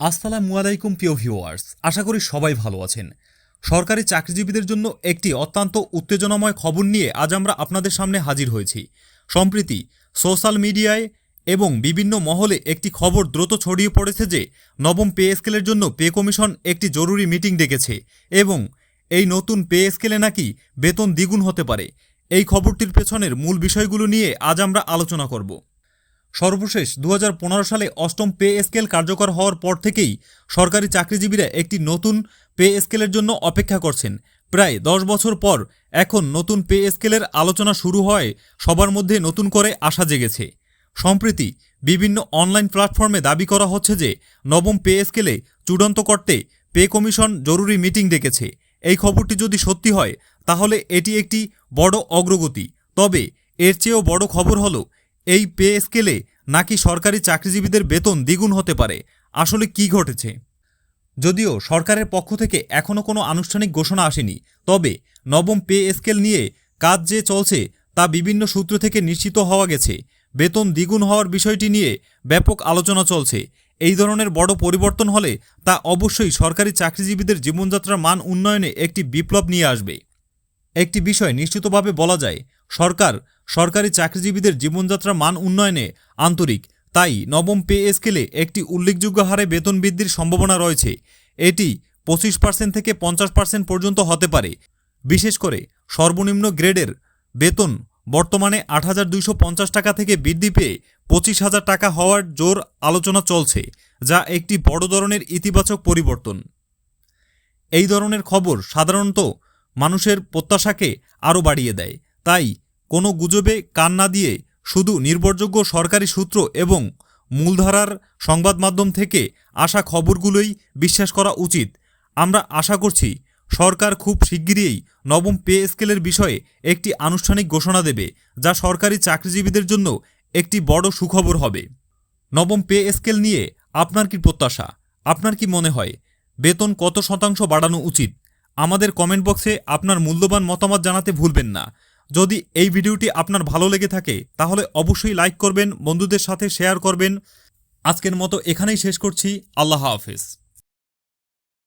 আসসালামু আলাইকুম প্রিয় ভিউয়ার্স, আশা করি সবাই ভালো আছেন। সরকারি চাকরিজীবীদের জন্য একটি অত্যন্ত উত্তেজনাময় খবর নিয়ে আজ আমরা আপনাদের সামনে হাজির হয়েছি। সম্প্রতি সোশ্যাল মিডিয়ায় এবং বিভিন্ন মহলে একটি খবর দ্রুত ছড়িয়ে পড়েছে যে নবম পে স্কেলের জন্য পে কমিশন একটি জরুরি মিটিং ডেকেছে এবং এই নতুন পে স্কেলে নাকি বেতন দ্বিগুণ হতে পারে। এই খবরটির পেছনের মূল বিষয়গুলো নিয়ে আজ আমরা আলোচনা করব। সর্বশেষ দু হাজার পনেরো সালে অষ্টম পে স্কেল কার্যকর হওয়ার পর থেকেই সরকারি চাকরিজীবীরা একটি নতুন পে স্কেলের জন্য অপেক্ষা করছেন। প্রায় দশ বছর পর এখন নতুন পে স্কেলের আলোচনা শুরু হয়, সবার মধ্যে নতুন করে আশা জেগেছে। সম্প্রতি বিভিন্ন অনলাইন প্ল্যাটফর্মে দাবি করা হচ্ছে যে নবম পে স্কেলে চূড়ান্ত করতে পে কমিশন জরুরি মিটিং ডেকেছে। এই খবরটি যদি সত্যি হয়, তাহলে এটি একটি বড় অগ্রগতি। তবে এর চেয়েও বড় খবর হলো এই পে স্কেলে নাকি সরকারি চাকরিজীবীদের বেতন দ্বিগুণ হতে পারে? আসলে কি ঘটেছে? যদিও সরকারের পক্ষ থেকে এখনও কোনো আনুষ্ঠানিক ঘোষণা আসেনি, তবে নবম পে স্কেল নিয়ে কাজ যে চলছে তা বিভিন্ন সূত্র থেকে নিশ্চিত হওয়া গেছে। বেতন দ্বিগুণ হওয়ার বিষয়টি নিয়ে ব্যাপক আলোচনা চলছে। এই ধরনের বড় পরিবর্তন হলে তা অবশ্যই সরকারি চাকরিজীবীদের জীবনযাত্রার মান উন্নয়নে একটি বিপ্লব নিয়ে আসবে। একটি বিষয় নিশ্চিতভাবে বলা যায়, সরকার সরকারি চাকরিজীবীদের জীবনযাত্রার মান উন্নয়নে আন্তরিক। তাই নবম পে স্কেলে একটি উল্লেখযোগ্য হারে বেতন বৃদ্ধির সম্ভাবনা রয়েছে। এটি পঁচিশ পার্সেন্ট থেকে পঞ্চাশ পার্সেন্ট পর্যন্ত হতে পারে। বিশেষ করে সর্বনিম্ন গ্রেডের বেতন বর্তমানে আট হাজার দুইশো পঞ্চাশ টাকা থেকে বৃদ্ধি পেয়ে পঁচিশ হাজার টাকা হওয়ার জোর আলোচনা চলছে, যা একটি বড় ধরনের ইতিবাচক পরিবর্তন। এই ধরনের খবর সাধারণত মানুষের প্রত্যাশাকে আরও বাড়িয়ে দেয়। তাই কোনো গুজবে কান না দিয়ে শুধু নির্ভরযোগ্য সরকারি সূত্র এবং মূলধারার সংবাদ মাধ্যম থেকে আসা খবরগুলোই বিশ্বাস করা উচিত। আমরা আশা করছি, সরকার খুব শিগগিরই নবম পে স্কেলের বিষয়ে একটি আনুষ্ঠানিক ঘোষণা দেবে, যা সরকারি চাকরিজীবীদের জন্য একটি বড় সুখবর হবে। নবম পে স্কেল নিয়ে আপনার কি প্রত্যাশা? আপনার কি মনে হয়? বেতন কত শতাংশ বাড়ানো উচিত? আমাদের কমেন্ট বক্সে আপনার মূল্যবান মতামত জানাতে ভুলবেন না। যদি এই ভিডিওটি আপনার ভালো লেগে থাকে, তাহলে অবশ্যই লাইক করবেন, বন্ধুদের সাথে শেয়ার করবেন। আজকের মতো এখানেই শেষ করছি। আল্লাহ হাফেজ।